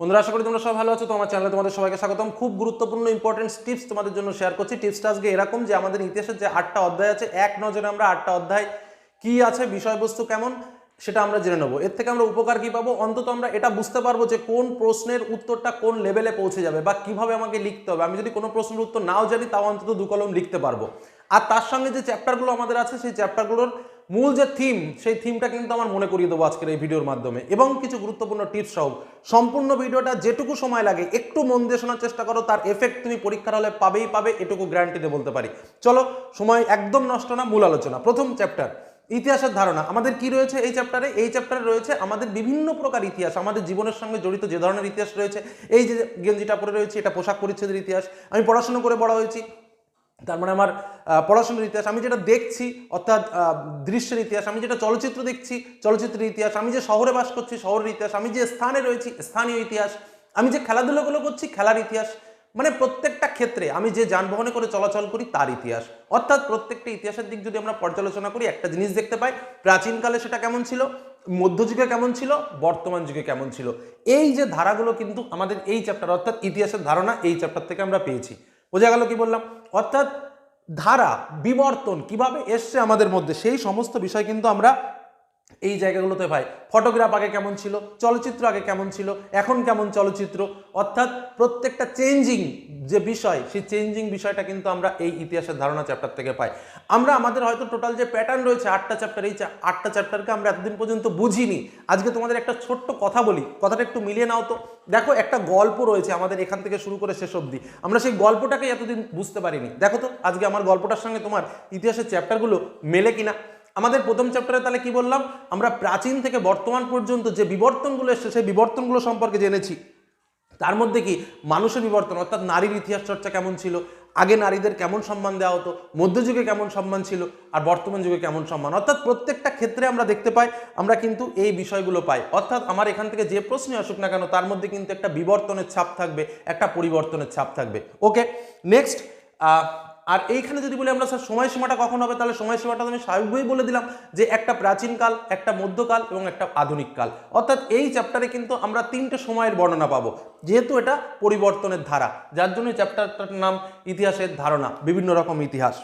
বন্ধুরা, আশা করি তোমরা সবাই ভালো আছো। তো আমার চ্যানেলে তোমাদের সবাইকে স্বাগতম। খুব গুরুত্বপূর্ণ ইম্পর্টেন্ট টিপস তোমাদের জন্য শেয়ার করছি। টিপসটা আজকে এরকম যে আমাদের ইতিহাসের যে আটটা অধ্যায় আছে, এক নজরে আমরা আটটা অধ্যায় কি আছে, বিষয়বস্তু কেমন, সেটা আমরা জেনে নেব। এর থেকে আমরা উপকার কী পাবো? অন্তত আমরা এটা বুঝতে পারব যে কোন প্রশ্নের উত্তরটা কোন লেভেলে পৌঁছে যাবে বা কীভাবে আমাকে লিখতে হবে। আমি যদি কোনো প্রশ্নের উত্তর নাও জানি, তাও অন্তত দু কলম লিখতে পারব। আর তার সঙ্গে যে চ্যাপ্টারগুলো আমাদের আছে, সেই চ্যাপ্টারগুলোর মূল যে থিম সেই থিমটা কিন্তু আমার মনে করিয়ে দেবো আজকের এই ভিডিওর মাধ্যমে। এবং কিছু গুরুত্বপূর্ণ টিপস সহ, সম্পূর্ণ ভিডিওটা যেটুকু সময় লাগে, একটু মন দিয়ে শোনার চেষ্টা করো, তার এফেক্ট তুমি পরীক্ষার হলে পাবেই পাবে, এটুকু গ্যারান্টি দিয়ে বলতে পারি। চলো, সময় একদম নষ্ট না, মূল আলোচনা। প্রথম চ্যাপ্টার ইতিহাসের ধারণা। আমাদের কি রয়েছে এই চ্যাপ্টারে এই চ্যাপ্টারে রয়েছে আমাদের বিভিন্ন প্রকার ইতিহাস, আমাদের জীবনের সঙ্গে জড়িত যে ধরনের ইতিহাস রয়েছে, এই যে গেঞ্জিটা পরে রয়েছে, এটা পোশাক পরিচ্ছেদের ইতিহাস, আমি পড়াশোনা করে বড় হয়েছি তার মানে আমার পড়াশোনার ইতিহাস, আমি যেটা দেখছি, অর্থাৎ দৃশ্যের ইতিহাস, আমি যেটা চলচ্চিত্র দেখছি, চলচ্চিত্রের ইতিহাস, আমি যে শহরে বাস করছি, শহরের ইতিহাস, আমি যে স্থানে রয়েছি, স্থানীয় ইতিহাস, আমি যে খেলাধুলাগুলো করছি, খেলার ইতিহাস মানে প্রত্যেকটা ক্ষেত্রে আমি যে যানবাহনে করে চলাচল করি, তার ইতিহাস। অর্থাৎ প্রত্যেকটা ইতিহাসের দিক যদি আমরা পর্যালোচনা করি, একটা জিনিস দেখতে পাই, প্রাচীনকালে সেটা কেমন ছিল, মধ্যযুগে কেমন ছিল, বর্তমান যুগে কেমন ছিল। এই যে ধারাগুলো কিন্তু আমাদের এই চ্যাপ্টার অর্থাৎ ইতিহাসের ধারণা এই চ্যাপ্টার থেকে আমরা পেয়েছি। বোঝা গেল কি বললাম? অর্থাৎ ধারা বিবর্তন কীভাবে এসছে আমাদের মধ্যে? সেই সমস্ত বিষয় কিন্তু আমরা এই জায়গাগুলোতে পাই ফটোগ্রাফ আগে কেমন ছিল, চলচ্চিত্র আগে কেমন ছিল, এখন কেমন চলচ্চিত্র? অর্থাৎ প্রত্যেকটা চেঞ্জিং যে বিষয়, সেই চেঞ্জিং বিষয়টা কিন্তু আমরা এই ইতিহাসের ধারণা চ্যাপ্টার থেকে পাই। আমরা, আমাদের হয়তো টোটাল যে প্যাটার্ন রয়েছে, আটটা চ্যাপ্টার এই আটটা চ্যাপ্টারকে আমরা এতদিন পর্যন্ত বুঝিনি। আজকে তোমাদের একটা ছোট্ট কথা বলি, কথাটা একটু মিলিয়ে নাও তো। দেখো, একটা গল্প রয়েছে আমাদের এখান থেকে শুরু করে শেষ অবধি। আমরা সেই গল্পটাকে এতদিন বুঝতে পারিনি। দেখো তো, আজকে আমার গল্পটার সঙ্গে তোমার ইতিহাসের চ্যাপ্টারগুলো মেলে কিনা। আমাদের প্রথম চ্যাপ্টারে তাহলে কি বললাম? আমরা প্রাচীন থেকে বর্তমান পর্যন্ত যে বিবর্তনগুলো এসছে, সেই বিবর্তনগুলো সম্পর্কে জেনেছি। তার মধ্যে কি? মানুষের বিবর্তন, অর্থাৎ নারীর ইতিহাস চর্চা কেমন ছিল? আগে নারীদের কেমন সম্মান দেওয়া হতো? মধ্যযুগে কেমন সম্মান ছিল? আর বর্তমান যুগে কেমন সম্মান? অর্থাৎ প্রত্যেকটা ক্ষেত্রে আমরা দেখতে পাই, আমরা কিন্তু এই বিষয়গুলো পাই। অর্থাৎ আমার এখান থেকে যে প্রশ্নই আসুক না কেন, তার মধ্যে কিন্তু একটা বিবর্তনের ছাপ থাকবে, একটা পরিবর্তনের ছাপ থাকবে। ওকে নেক্সট আর এইখানে যদি বলি আমরা স্যার, সময়সীমাটা কখন হবে? তাহলে সময়সীমাটা আমি স্বাভাবিকভাবেই বলে দিলাম যে একটা প্রাচীনকাল একটা মধ্যকাল এবং একটা আধুনিক কাল। অর্থাৎ এই চ্যাপ্টারে কিন্তু আমরা তিনটে সময়ের বর্ণনা পাবো। যেহেতু এটা পরিবর্তনের ধারা, যার জন্য চ্যাপ্টারটার নাম ইতিহাসের ধারণা, বিভিন্ন রকম ইতিহাস।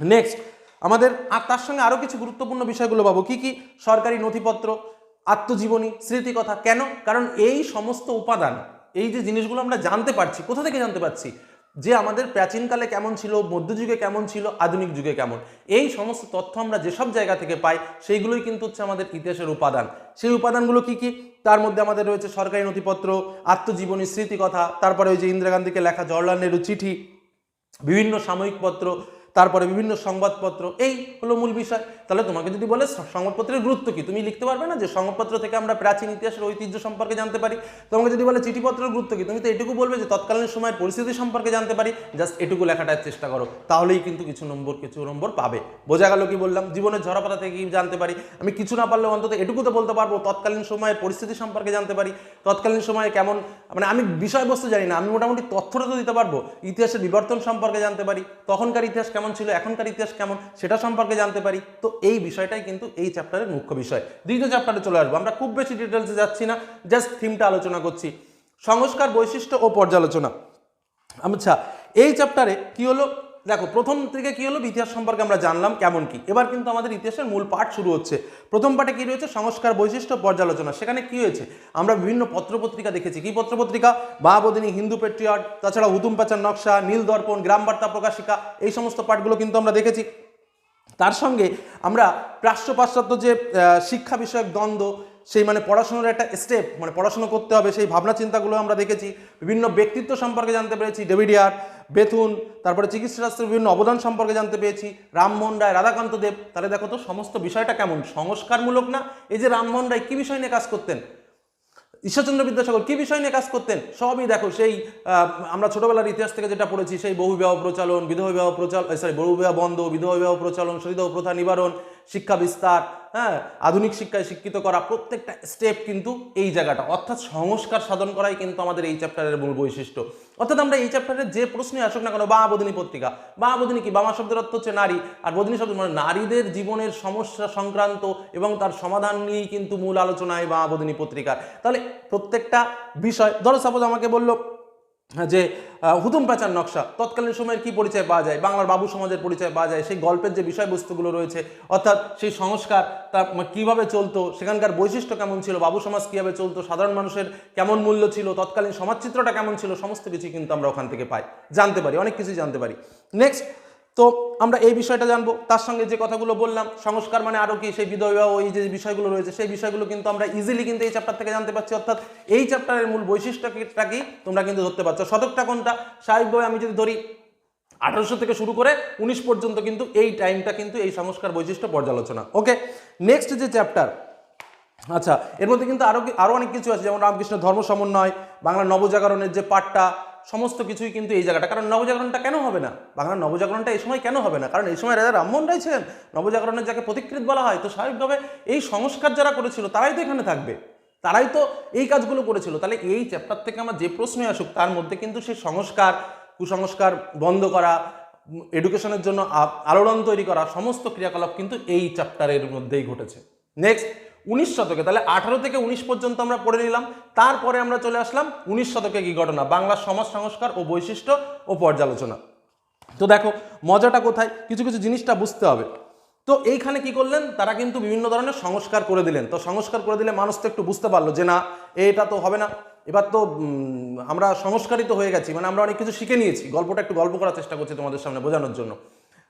নেক্সট আমাদের, আর তার সঙ্গে আরও কিছু গুরুত্বপূর্ণ বিষয়গুলো পাবো। কি কি? সরকারি নথিপত্র, আত্মজীবনী, স্মৃতিকথা। কেন? কারণ এই সমস্ত উপাদান, এই যে জিনিসগুলো আমরা জানতে পারছি, কোথা থেকে জানতে পারছি? যে আমাদের প্রাচীনকালে কেমন ছিল, মধ্যযুগে কেমন ছিল, আধুনিক যুগে কেমন, এই সমস্ত তথ্য আমরা যেসব জায়গা থেকে পাই, সেইগুলোই কিন্তু হচ্ছে আমাদের ইতিহাসের উপাদান। সেই উপাদানগুলো কি কি? তার মধ্যে আমাদের রয়েছে সরকারি নথিপত্র, আত্মজীবনী, স্মৃতিকথা, তারপরে ওই যে ইন্দিরা গান্ধীকে লেখা জওয়াহরলাল নেহরু চিঠি, বিভিন্ন সাময়িক পত্র তারপরে বিভিন্ন সংবাদপত্র, এই হলো মূল বিষয়। তাহলে তোমাকে যদি বলে সংবাদপত্রের গুরুত্ব কি? তুমি লিখতে পারবে না যে সংবাদপত্র থেকে আমরা প্রাচীন ইতিহাসের ঐতিহ্য সম্পর্কে জানতে পারি। তোমাকে যদি বলে চিঠিপত্রের গুরুত্ব কি? তুমি তো এটুকু বলবে যে তৎকালীন সময়ের পরিস্থিতি সম্পর্কে জানতে পারি। জাস্ট এটুকু লেখাটার চেষ্টা করো। তাহলেই কিন্তু কিছু নম্বর কিছু নম্বর পাবে। বোঝা গেল কি বললাম? জীবনের ঝরাপাতা থেকে কি জানতে পারি। আমি কিছু না পারলেও অন্তত এটুকু তো বলতে পারব, তৎকালীন সময়ের পরিস্থিতি সম্পর্কে জানতে পারি। তৎকালীন সময়ে কেমন মানে আমি বিষয়বস্তু জানি না। আমি মোটামুটি তথ্যটা তো দিতে পারব। ইতিহাসের বিবর্তন সম্পর্কে জানতে পারি। তখনকার ইতিহাস কেমন ছিল, এখনকার ইতিহাস কেমন, সেটা সম্পর্কে জানতে পারি। তো এই বিষয়টাই কিন্তু এই চ্যাপ্টারের মুখ্য বিষয়। দ্বিতীয় চ্যাপ্টারে চলে আসব। আমরা খুব বেশি ডিটেলসে যাচ্ছি না জাস্ট থিমটা আলোচনা করছি। সংস্কার বৈশিষ্ট্য ও পর্যালোচনা। আচ্ছা এই চ্যাপ্টারে কি হলো? দেখো, প্রথম থেকে কি হলো? ইতিহাস সম্পর্কে আমরা জানলাম কেমন কি। এবার কিন্তু আমাদের ইতিহাসের মূল পাঠ শুরু হচ্ছে। প্রথম পাঠে কি রয়েছে? সংস্কার বৈশিষ্ট্য পর্যালোচনা। সেখানে কি হয়েছে? আমরা বিভিন্ন পত্রপত্রিকা দেখেছি। কি পত্রপত্রিকা? বাবদিনী, হিন্দু পেট্রিয়ট, তাছাড়া হুতুম পাচার নকশা, নীল দর্পণ, গ্রাম বার্তা প্রকাশিকা, এই সমস্ত পাঠগুলো কিন্তু আমরা দেখেছি। তার সঙ্গে আমরা প্রাচ্য পাশ্চাত্য যে শিক্ষা বিষয়ক দ্বন্দ্ব সেই মানে পড়াশোনার একটা স্টেপ মানে পড়াশোনা করতে হবে, সেই ভাবনা চিন্তাগুলো আমরা দেখেছি। বিভিন্ন ব্যক্তিত্ব সম্পর্কে জানতে পেরেছি ডেভিডিয়ার বেথুন, তারপরে চিকিৎসাশাস্ত্রের বিভিন্ন অবদান সম্পর্কে জানতে পেরেছি রামমোহন রায়, রাধাকান্ত দেব। তাহলে দেখো তো সমস্ত বিষয়টা কেমন? সংস্কারমূলক না? এই যে রামমোহন রায় কী বিষয় নিয়ে কাজ করতেন? ঈশ্বরচন্দ্র বিদ্যাসাগর কী বিষয় নিয়ে কাজ করতেন? সবই দেখো, সেই আমরা ছোটবেলার ইতিহাস থেকে যেটা পড়েছি, সেই বহু বিবাহ প্রচলন বিধবা বিবাহ প্রচলন সরি বহু বিবাহ বন্ধ বিধবা বিবাহ প্রচলন সতীদাহ প্রথা নিবারণ শিক্ষা বিস্তার হ্যাঁ আধুনিক শিক্ষায় শিক্ষিত করা, প্রত্যেকটা স্টেপ কিন্তু এই জায়গাটা। অর্থাৎ সংস্কার সাধন করাই কিন্তু আমাদের এই চ্যাপ্টারের মূল বৈশিষ্ট্য। অর্থাৎ আমরা এই চ্যাপ্টারের যে প্রশ্নই আসুক না কেন, বা বদিনী পত্রিকা, বা বদিনী কি, বামা শব্দের অর্থ হচ্ছে নারী, আর বদিনী শব্দ মানে নারীদের জীবনের সমস্যা সংক্রান্ত এবং তার সমাধান নিয়েই কিন্তু মূল আলোচনায় বা বদিনী পত্রিকার। তাহলে প্রত্যেকটা বিষয়, ধরো সাপোজ আমাকে বলল যে আহ, হুতুম প্যাচার নকশা তৎকালীন সময়ের কি পরিচয় পাওয়া যায়? বাংলার বাবু সমাজের পরিচয় পাওয়া যায় সেই গল্পের যে বিষয়বস্তুগুলো রয়েছে অর্থাৎ সেই সংস্কার তা কীভাবে চলতো সেখানকার বৈশিষ্ট্য কেমন ছিল বাবু সমাজ কীভাবে চলতো সাধারণ মানুষের কেমন মূল্য ছিল তৎকালীন সমাজচিত্রটা কেমন ছিল সমস্ত কিছুই কিন্তু আমরা ওখান থেকে পাই জানতে পারি অনেক কিছুই জানতে পারি। নেক্সট তো আমরা এই বিষয়টা জানব। তার সঙ্গে যে কথাগুলো বললাম, সংস্কার মানে আরও কি? সেই বিধবা বিবাহ এই যে বিষয়গুলো রয়েছে, সেই বিষয়গুলো কিন্তু আমরা ইজিলি কিন্তু এই চ্যাপ্টার থেকে জানতে পারছি। অর্থাৎ এই চ্যাপ্টারের মূল বৈশিষ্ট্যটা কি? তোমরা কিন্তু ধরতে পারছ। শতকটা কোনটা? স্বাভাবিকভাবে আমি যদি ধরি, আঠারোশো থেকে শুরু করে উনিশ পর্যন্ত কিন্তু এই টাইমটা কিন্তু এই সংস্কার বৈশিষ্ট্য পর্যালোচনা। ওকে নেক্সট যে চ্যাপ্টার আচ্ছা এর মধ্যে কিন্তু আরও আরও অনেক কিছু আছে। যেমন রামকৃষ্ণ ধর্ম সমন্বয়, বাংলা নবজাগরণের যে পাঠটা সমস্ত কিছুই কিন্তু এই জায়গাটা। কারণ নবজাগরণটা কেন হবে না? বাংলার নবজাগরণটা এই সময় কেন হবে না? কারণ এই সময় রাজা রামমোহন রায় ছিলেন। নবজাগরণের যাকে প্রতিকৃত বলা হয়, তো স্বাভাবিকভাবে এই সংস্কার যারা করেছিল, তারাই তো এখানে থাকবে। তারাই তো এই কাজগুলো করেছিল। তাহলে এই চ্যাপ্টার থেকে আমার যে প্রশ্নই আসুক, তার মধ্যে কিন্তু সেই সংস্কার, কুসংস্কার বন্ধ করা এডুকেশনের জন্য আলোড়ন তৈরি করা, সমস্ত ক্রিয়াকলাপ কিন্তু এই চ্যাপ্টারের মধ্যেই ঘটেছে। নেক্সট উনিশ শতকে, তাহলে আঠারো থেকে উনিশ পর্যন্ত আমরা পড়ে নিলাম। তারপরে আমরা চলে আসলাম উনিশ শতকে কি ঘটনা? বাংলার সমাজ সংস্কার ও বৈশিষ্ট্য ও পর্যালোচনা। তো দেখো, মজাটা কোথায়? কিছু কিছু জিনিসটা বুঝতে হবে। তো এইখানে কি করলেন? তারা কিন্তু বিভিন্ন ধরনের সংস্কার করে দিলেন। তো সংস্কার করে দিলে মানুষ তো একটু বুঝতে পারল যে না, এটা তো হবে না। এবার তো আমরা সংস্কারিত হয়ে গেছি। মানে আমরা অনেক কিছু শিখে নিয়েছি। গল্পটা একটু গল্প করার চেষ্টা করছি তোমাদের সামনে বোঝানোর জন্য।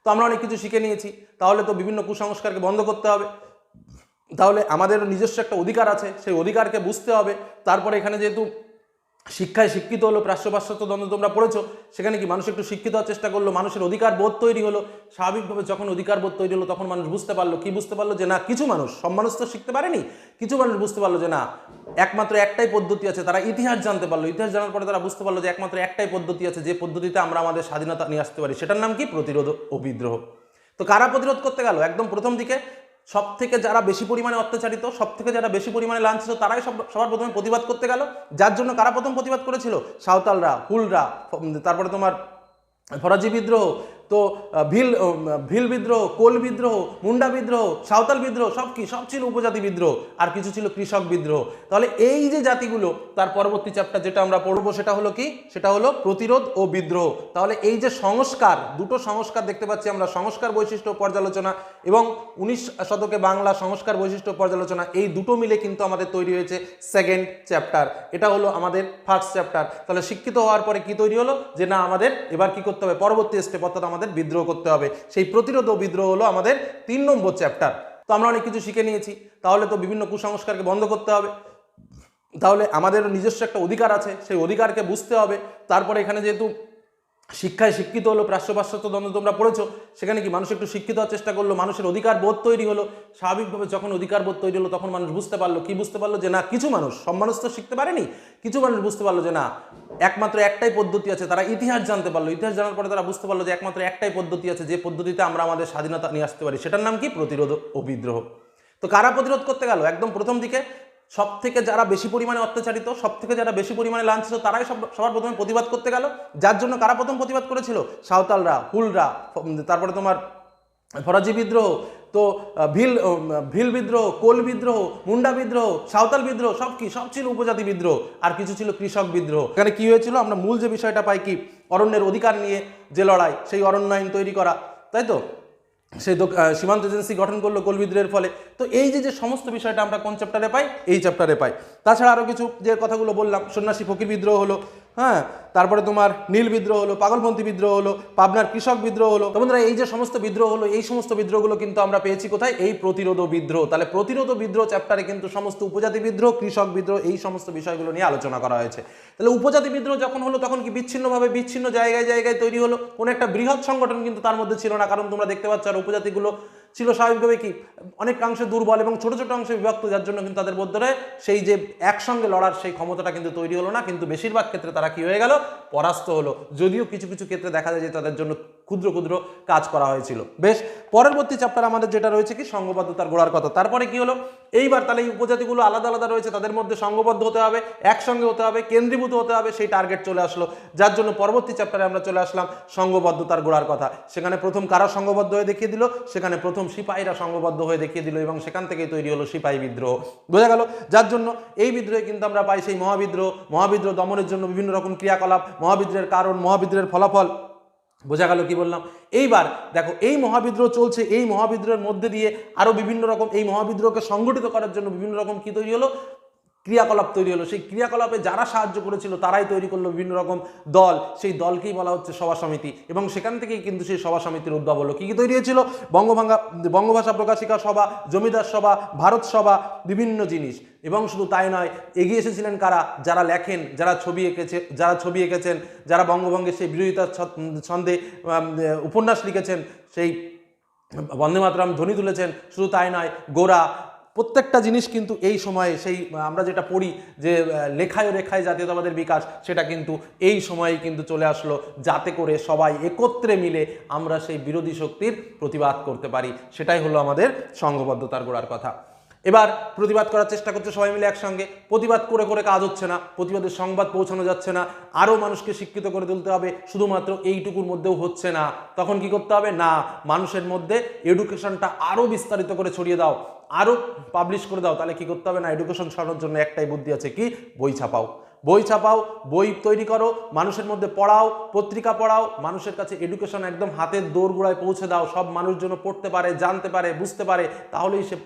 তো আমরা অনেক কিছু শিখে নিয়েছি। তাহলে তো বিভিন্ন কুসংস্কারকে বন্ধ করতে হবে। তাহলে আমাদের নিজস্ব একটা অধিকার আছে, সেই অধিকারকে বুঝতে হবে। তারপরে এখানে যেহেতু শিক্ষায় শিক্ষিত হলো প্রাশ্য পাশ্চাত্য দ্বন্দ্ব তোমরা পড়েছো, সেখানে কি মানুষ একটু শিক্ষিত হওয়ার চেষ্টা করল, মানুষের অধিকার বোধ তৈরি হলো। স্বাভাবিকভাবে যখন অধিকার বোধ তৈরি হলো, তখন মানুষ বুঝতে পারল। কি বুঝতে পারল? যে না, কিছু মানুষ, সব মানুষ তো শিখতে পারেনি। কিছু মানুষ বুঝতে পারল যে না, একমাত্র একটাই পদ্ধতি আছে, তারা ইতিহাস জানতে পারল। ইতিহাস জানার পরে তারা বুঝতে পারল যে একমাত্র একটাই পদ্ধতি আছে, যে পদ্ধতিতে আমরা আমাদের স্বাধীনতা নিয়ে আসতে পারি। সেটার নাম কি? প্রতিরোধ ও বিদ্রোহ। তো কারা প্রতিরোধ করতে গেল? একদম প্রথম দিকে সব থেকে যারা বেশি পরিমাণে অত্যাচারিত সব থেকে যারা বেশি পরিমাণে লাঞ্ছিত, তারাই সব সবার প্রথমে প্রতিবাদ করতে গেল। যার জন্য কারা প্রথম প্রতিবাদ করেছিল? সাঁওতালরা, হুলরা তারপরে তোমার ফরাজি বিদ্রোহ তো ভিল ভিল বিদ্রোহ, কোল বিদ্রোহ, মুন্ডা বিদ্রোহ, সাঁওতাল বিদ্রোহ, সব কি? সব ছিল উপজাতি বিদ্রোহ, আর কিছু ছিল কৃষক বিদ্রোহ। তাহলে এই যে জাতিগুলো, তার পরবর্তী চ্যাপ্টার যেটা আমরা পড়ব সেটা হলো কি? সেটা হলো প্রতিরোধ ও বিদ্রোহ। তাহলে এই যে সংস্কার, দুটো সংস্কার দেখতে পাচ্ছি আমরা, সংস্কার বৈশিষ্ট্য পর্যালোচনা এবং উনিশ শতকে বাংলা সংস্কার বৈশিষ্ট্য পর্যালোচনা, এই দুটো মিলে কিন্তু আমাদের তৈরি হয়েছে সেকেন্ড চ্যাপ্টার এটা হলো আমাদের ফার্স্ট চ্যাপ্টার তাহলে শিক্ষিত হওয়ার পরে কি তৈরি হলো? যে না, আমাদের এবার কি করতে হবে? পরবর্তী স্টেপ অর্থাৎ আমাদের বিদ্রোহ করতে হবে। সেই প্রতিরোধ ও বিদ্রোহ হলো আমাদের তিন নম্বর চ্যাপ্টার তো আমরা অনেক কিছু শিখে নিয়েছি। তাহলে তো বিভিন্ন কুসংস্কারকে বন্ধ করতে হবে। তাহলে আমাদের নিজস্ব একটা অধিকার আছে। সেই অধিকারকে বুঝতে হবে। তারপরে এখানে যেহেতু শিক্ষায় শিক্ষিত হলো প্রাশ্য পাশ্চাত্য দ্বন্দ্ব তোমরা পড়েছো, সেখানে কি মানুষ একটু শিক্ষিত হওয়ার চেষ্টা করল, মানুষের অধিকার বোধ তৈরি হলো, স্বাভাবিকভাবে যখন অধিকার বোধ তৈরি হলো তখন মানুষ বুঝতে পারল, কি বুঝতে পারল যে না, কিছু মানুষ, সব মানুষ তো শিখতে পারেনি, কিছু মানুষ বুঝতে পারল যে না, একমাত্র একটাই পদ্ধতি আছে, তারা ইতিহাস জানতে পারল, ইতিহাস জানার পরে তারা বুঝতে পারল যে একমাত্র একটাই পদ্ধতি আছে, যে পদ্ধতিতে আমরা আমাদের স্বাধীনতা নিয়ে আসতে পারি, সেটার নাম কি? প্রতিরোধ ও বিদ্রোহ। তো কারা প্রতিরোধ করতে গেল? একদম প্রথম দিকে সব থেকে যারা বেশি পরিমাণে অত্যাচারিত সব থেকে যারা বেশি পরিমাণে লাঞ্ছিত, তারাই সব, সবার প্রথমে প্রতিবাদ করতে গেল। যার জন্য কারা প্রথম প্রতিবাদ করেছিল? সাঁওতালরা, হুলরা তারপরে তোমার ফরাজি বিদ্রোহ, তো ভিল ভিল বিদ্রোহ, কোল বিদ্রোহ, মুন্ডা বিদ্রোহ, সাঁওতাল বিদ্রোহ, সব কি? সব ছিল উপজাতি বিদ্রোহ, আর কিছু ছিল কৃষক বিদ্রোহ। এখানে কি হয়েছিল? আমরা মূল যে বিষয়টা পাই কি? অরণ্যের অধিকার নিয়ে যে লড়াই, সেই অরণ্য আইন তৈরি করা, তাই তো? দোক- সীমান্ত এজেন্সি গঠন করল গোলবিদ্রোহের ফলে। তো এই যে যে সমস্ত বিষয়টা আমরা কোন চ্যাপ্টারে পাই? এই চ্যাপ্টারে পাই। তাছাড়া আরও কিছু যে কথাগুলো বললাম, সন্ন্যাসী ফকির বিদ্রোহ হলো হ্যাঁ তারপরে তোমার নীল বিদ্রোহ হলো, পাগলপন্থী বিদ্রোহ হলো, পাবনার কৃষক বিদ্রোহ হলো। বন্ধুরা, এই যে সমস্ত বিদ্রোহ হলো, এই সমস্ত বিদ্রোহগুলো কিন্তু আমরা পেয়েছি কোথায়? এই প্রতিরোধ বিদ্রোহ। তাহলে প্রতিরোধ বিদ্রোহ চ্যাপ্টারে কিন্তু সমস্ত উপজাতি বিদ্রোহ, কৃষক বিদ্রোহ, এই সমস্ত বিষয়গুলো নিয়ে আলোচনা করা হয়েছে। তাহলে উপজাতি বিদ্রোহ যখন হলো, তখন কি বিচ্ছিন্নভাবে বিচ্ছিন্ন জায়গায় জায়গায় তৈরি হলো? কোনো একটা বৃহৎ সংগঠন কিন্তু তার মধ্যে ছিল না, কারণ তোমরা দেখতে পাচ্ছ আর উপজাতিগুলো ছিল স্বাভাবিকভাবে কি, অনেকাংশে দুর্বল এবং ছোট ছোট অংশে বিভক্ত, যার জন্য কিন্তু তাদের মধ্যে সেই যে একসঙ্গে লড়ার সেই ক্ষমতাটা কিন্তু তৈরি হলো না, কিন্তু বেশিরভাগ ক্ষেত্রে তারা কি হয়ে গেল, পরাস্ত হলো। যদিও কিছু কিছু ক্ষেত্রে দেখা যায় যে তাদের জন্য ক্ষুদ্র ক্ষুদ্র কাজ করা হয়েছিল। বেশ, পরবর্তী চ্যাপ্টার আমাদের যেটা রয়েছে কি, সংঘবদ্ধতার গোড়ার কথা। তারপরে কি হলো, এইবার তাহলে এই উপজাতিগুলো আলাদা আলাদা রয়েছে, তাদের মধ্যে সংঘবদ্ধ হতে হবে, একসঙ্গে হতে হবে, কেন্দ্রীভূত হতে হবে, সেই টার্গেট চলে আসলো। যার জন্য পরবর্তী চ্যাপ্টারে আমরা চলে আসলাম সংঘবদ্ধতার গোড়ার কথা। সেখানে প্রথম কারা সংঘবদ্ধ হয়ে দেখিয়ে দিল, সেখানে প্রথম সিপাহীরা সংঘবদ্ধ হয়ে দেখিয়ে দিল এবং সেখান থেকেই তৈরি হলো সিপাহী বিদ্রোহ। বোঝা গেল, যার জন্য এই বিদ্রোহে কিন্তু আমরা পাই সেই মহাবিদ্রোহ। মহাবিদ্রোহ দমনের জন্য বিভিন্ন রকম ক্রিয়াকলাপ, মহাবিদ্রোহের কারণ, মহাবিদ্রোহের ফলাফল। বোঝা গেল কি বললাম? এইবার দেখো, এই মহাবিদ্রোহ চলছে, এই মহাবিদ্রোহের মধ্যে দিয়ে আরও বিভিন্ন রকম, এই মহাবিদ্রোহকে সংগঠিত করার জন্য বিভিন্ন রকম কী তৈরি হলো? ক্রিয়াকলাপ তৈরি হলো। সেই ক্রিয়াকলাপে যারা সাহায্য করেছিল, তারাই তৈরি করল বিভিন্ন রকম দল। সেই দলকেই বলা হচ্ছে সভা সমিতি। এবং সেখান থেকেই কিন্তু সেই সভা সমিতির উদ্ভব হলো কী কী তৈরি হয়েছিল? বঙ্গভাঙ্গা, বঙ্গভাষা প্রকাশিকা সভা, জমিদার সভা, ভারত সভা, বিভিন্ন জিনিস। এবং শুধু তাই নয়, এগিয়ে এসেছিলেন কারা? যারা লেখেন, যারা ছবি এঁকেছে, যারা ছবি এঁকেছেন, যারা বঙ্গভঙ্গের সেই বিরোধিতার ছন্দে উপন্যাস লিখেছেন, সেই বন্দে মাতরম ধ্বনি তুলেছেন। শুধু তাই নয়, গোরা প্রত্যেকটা জিনিস কিন্তু এই সময়ে সেই, আমরা যেটা পড়ি যে লেখায় রেখায় জাতীয়তাবাদের বিকাশ, সেটা কিন্তু এই সময়েই কিন্তু চলে আসলো যাতে করে সবাই একত্রে মিলে আমরা সেই বিরোধী শক্তির প্রতিবাদ করতে পারি। সেটাই হলো আমাদের সংঘবদ্ধতার গোড়ার কথা। এবার প্রতিবাদ করার চেষ্টা করছে সবাই মিলে একসঙ্গে। প্রতিবাদ করে করে কাজ হচ্ছে না, প্রতিবাদের সংবাদ পৌঁছানো যাচ্ছে না আরও মানুষকে শিক্ষিত করে তুলতে হবে, শুধুমাত্র এইটুকুর মধ্যেও হচ্ছে না। তখন কি করতে হবে? না, মানুষের মধ্যে এডুকেশনটা আরও বিস্তারিত করে ছড়িয়ে দাও আরও পাবলিশ করে দাও, তাহলে কি করতে হবে? না এডুকেশন ছড়ানোর জন্য একটাই বুদ্ধি আছে কি? বই ছাপাও। বই ছাপাও, বই তৈরি করো, মানুষের মধ্যে পড়াও, পত্রিকা পড়াও, মানুষের কাছে এডুকেশন একদম হাতের দোরগোড়ায় পৌঁছে দাও, সব মানুষ যেন পড়তে পারে, জানতে পারে, বুঝতে পারে, তাহলেই সে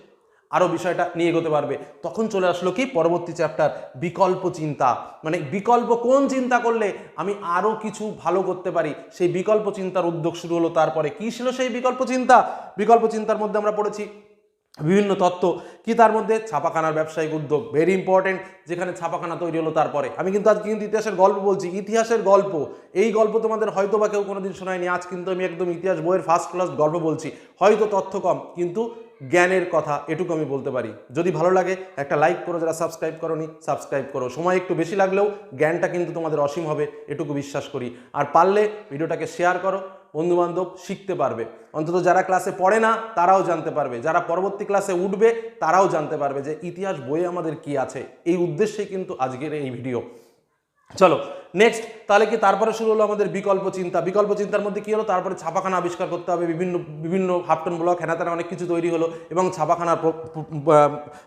আরও বিষয়টা নিয়ে এগোতে পারবে। তখন চলে আসলো কি? পরবর্তী চ্যাপ্টার বিকল্প চিন্তা। মানে বিকল্প কোন চিন্তা করলে আমি আরও কিছু ভালো করতে পারি? সেই বিকল্প চিন্তার উদ্যোগ শুরু হলো তারপরে। কী ছিল সেই বিকল্প চিন্তা? বিকল্প চিন্তার মধ্যে আমরা পড়েছি বিভিন্ন তত্ত্ব কি তার মধ্যে? ছাপাখানার ব্যবসায়িক উদ্যোগ ভেরি ইম্পর্টেন্ট যেখানে ছাপাখানা তৈরি হলো তারপরে। আমি কিন্তু আজ কিন্তু ইতিহাসের গল্প বলছি, ইতিহাসের গল্প। এই গল্প তোমাদের হয়তো বা কেউ কোনোদিন শোনায়নি, আজ কিন্তু আমি একদম ইতিহাস বইয়ের ফার্স্ট ক্লাস গল্প বলছি। হয়তো তথ্য কম, কিন্তু জ্ঞানের কথা এটুকু আমি বলতে পারি। যদি ভালো লাগে, একটা লাইক করো, যারা সাবস্ক্রাইব করোনি সাবস্ক্রাইব করো। সময় একটু বেশি লাগলেও জ্ঞানটা কিন্তু তোমাদের অসীম হবে, এটুকু বিশ্বাস করি। আর পারলে ভিডিওটাকে শেয়ার করো বন্ধুবান্ধব শিখতে পারবে। অন্তত যারা ক্লাসে পড়ে না, তারাও জানতে পারবে। যারা পরবর্তী ক্লাসে উঠবে, তারাও জানতে পারবে যে ইতিহাস বইয়ে আমাদের কি আছে। এই উদ্দেশ্যেই কিন্তু আজকের এই ভিডিও চলো নেক্সট তাহলে কি তারপরে শুরু হলো আমাদের বিকল্প চিন্তা। বিকল্প চিন্তার মধ্যে কি হলো? তারপরে ছাপাখানা আবিষ্কার করতে হবে, বিভিন্ন বিভিন্ন হাফটন ব্লক, হেনাতেনা অনেক কিছু তৈরি হলো এবং ছাপাখানার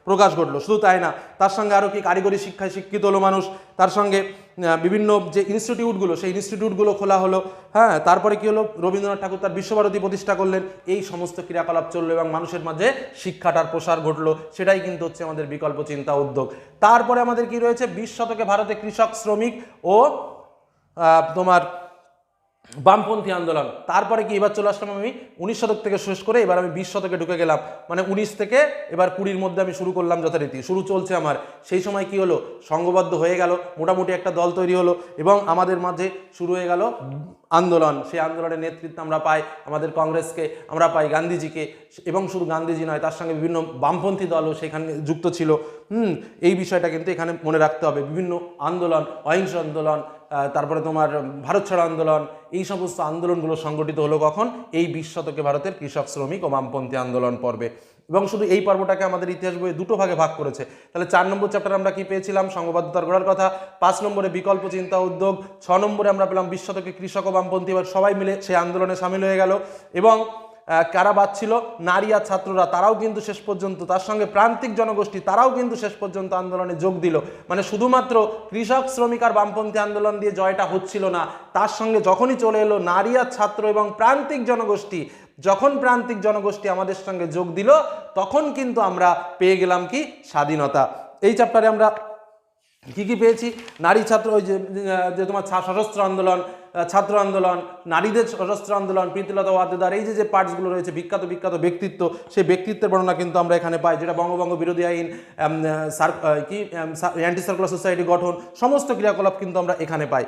প্রকাশ ঘটলো। শুধু তাই না, তার সঙ্গে আরও কি কারিগরি শিক্ষায় শিক্ষিত হলো মানুষ, তার সঙ্গে বিভিন্ন যে ইনস্টিটিউটগুলো সেই ইনস্টিটিউটগুলো খোলা হলো। হ্যাঁ তারপরে কী হলো? রবীন্দ্রনাথ ঠাকুর তার বিশ্বভারতী প্রতিষ্ঠা করলেন। এই সমস্ত ক্রিয়াকলাপ চলল এবং মানুষের মাঝে শিক্ষাটার প্রসার ঘটলো। সেটাই কিন্তু হচ্ছে আমাদের বিকল্প চিন্তা উদ্যোগ। তারপরে আমাদের কি রয়েছে? বিশ শতকে ভারতে কৃষক শ্রমিক ও তোমার বামপন্থী আন্দোলন। তারপরে কি এবার চলে আসলাম আমি উনিশ শতক থেকে শেষ করে এবার আমি বিশ শতকে ঢুকে গেলাম। মানে উনিশ থেকে এবার কুড়ির মধ্যে আমি শুরু করলাম যথারীতি। শুরু চলছে আমার। সেই সময় কি হলো? সংঘবদ্ধ হয়ে গেল, মোটামুটি একটা দল তৈরি হলো এবং আমাদের মাঝে শুরু হয়ে গেল আন্দোলন। সেই আন্দোলনের নেতৃত্ব আমরা পাই আমাদের কংগ্রেসকে, আমরা পাই গান্ধীজিকে এবং শুধু গান্ধীজি নয়, তার সঙ্গে বিভিন্ন বামপন্থী দলও সেখানে যুক্ত ছিল। হুম, এই বিষয়টা কিন্তু এখানে মনে রাখতে হবে। বিভিন্ন আন্দোলন, অহিংস আন্দোলন তারপরে তোমার ভারত ছাড়ো আন্দোলন, এই সমস্ত আন্দোলনগুলো সংগঠিত হলো কখন? এই বিশ শতকে ভারতের কৃষক, শ্রমিক ও বামপন্থী আন্দোলন পর্বে। এবং শুধু এই পর্বটাকে আমাদের ইতিহাস বইয়ে দুটো ভাগে ভাগ করেছে। তাহলে চার নম্বর চ্যাপ্টার আমরা কি পেয়েছিলাম? সংঘবদ্ধতার গোড়ার কথা। পাঁচ নম্বরে বিকল্প চিন্তা উদ্যোগ। ছ নম্বরে আমরা পেলাম বিশ শতকে কৃষক ও বামপন্থী, এবার সবাই মিলে সেই আন্দোলনে সামিল হয়ে গেল। এবং কারা বাঁচছিল নারী ছাত্ররা, তারাও কিন্তু শেষ পর্যন্ত, তার সঙ্গে প্রান্তিক জনগোষ্ঠী, তারাও কিন্তু শেষ পর্যন্ত আন্দোলনে যোগ দিল। মানে শুধুমাত্র কৃষক, শ্রমিক আর বামপন্থী আন্দোলন দিয়ে জয়টা হচ্ছিল না। তার সঙ্গে যখনই চলে এলো নারী আর ছাত্র এবং প্রান্তিক জনগোষ্ঠী, যখন প্রান্তিক জনগোষ্ঠী আমাদের সঙ্গে যোগ দিল, তখন কিন্তু আমরা পেয়ে গেলাম কি? স্বাধীনতা। এই চ্যাপ্টারে আমরা কি কি পেয়েছি? নারী, ছাত্র, ওই যে তোমার সশস্ত্র আন্দোলন ছাত্র আন্দোলন, নারীদের সশস্ত্র আন্দোলন, প্রীতিলতা ওয়াদ্দেদার এই যে যে পার্টসগুলো রয়েছে, বিখ্যাত বিখ্যাত ব্যক্তিত্ব, সেই ব্যক্তিত্বের বর্ণনা কিন্তু আমরা এখানে পাই, যেটা বঙ্গবঙ্গ বিরোধী আইন কি অ্যান্টি সার্কুলার সোসাইটি গঠন, সমস্ত ক্রিয়াকলাপ কিন্তু আমরা এখানে পাই।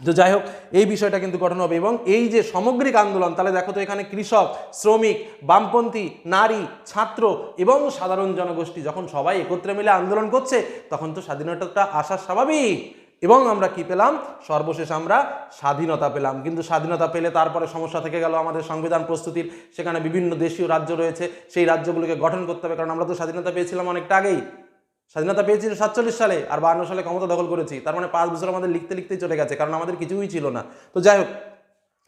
তো যাই হোক, এই বিষয়টা কিন্তু গঠন হবে এবং এই যে সামগ্রিক আন্দোলন, তাহলে দেখো তো এখানে কৃষক, শ্রমিক, বামপন্থী, নারী, ছাত্র এবং সাধারণ জনগোষ্ঠী, যখন সবাই একত্রে মিলে আন্দোলন করছে, তখন তো স্বাধীনতাটা আসা স্বাভাবিক। এবং আমরা কি পেলাম? সর্বশেষ আমরা স্বাধীনতা পেলাম। কিন্তু স্বাধীনতা পেলে তারপরে সমস্যা থেকে গেল আমাদের সংবিধান প্রস্তুতির। সেখানে বিভিন্ন দেশীয় রাজ্য রয়েছে। সেই রাজ্যগুলোকে গঠন করতে হবে। কারণ আমরা তো স্বাধীনতা পেয়েছিলাম অনেকটা আগেই। স্বাধীনতা পেয়েছি সাতচল্লিশ সালে আর বান্ন সালে ক্ষমতা দখল করেছি। তার মানে পাঁচ বছর আমাদের লিখতে লিখতেই চলে গেছে। কারণ আমাদের কিছুই ছিল না। তো যাই হোক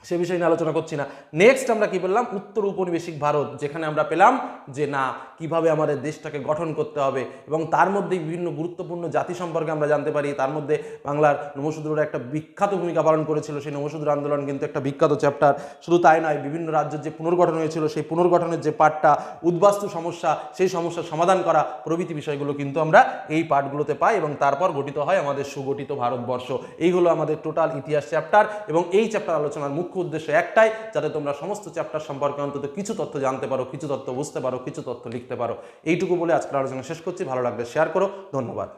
সে বিষয়ে নিয়ে আলোচনা করছি না। নেক্সট আমরা কি বললাম? উত্তর উপনিবেশিক ভারত, যেখানে আমরা পেলাম যে না, কীভাবে আমাদের দেশটাকে গঠন করতে হবে এবং তার মধ্যেই বিভিন্ন গুরুত্বপূর্ণ জাতি সম্পর্কে আমরা জানতে পারি। তার মধ্যে বাংলার নমশূদ্ররা একটা বিখ্যাত ভূমিকা পালন করেছিল। সেই নমশূদ্র আন্দোলন কিন্তু একটা বিখ্যাত চ্যাপ্টার শুধু তাই নয়, বিভিন্ন রাজ্যের যে পুনর্গঠন হয়েছিল, সেই পুনর্গঠনের যে পার্টটা উদ্বাস্তু সমস্যা, সেই সমস্যার সমাধান করা প্রভৃতি বিষয়গুলো কিন্তু আমরা এই পার্টগুলোতে পাই এবং তারপর গঠিত হয় আমাদের সুগঠিত ভারতবর্ষ। এই হলো আমাদের টোটাল ইতিহাস চ্যাপ্টার এবং এই চ্যাপ্টার আলোচনার মুখ্য উদ্দেশ্য একটাই, যাতে তোমরা সমস্ত চ্যাপ্টার সম্পর্কে অন্তত কিছু তথ্য জানতে পারো, কিছু তথ্য বুঝতে পারো, কিছু তথ্য লিখতে পারো। এইটুকু বলে আজকের আলোচনা শেষ করছি। ভালো লাগলে শেয়ার করো। ধন্যবাদ।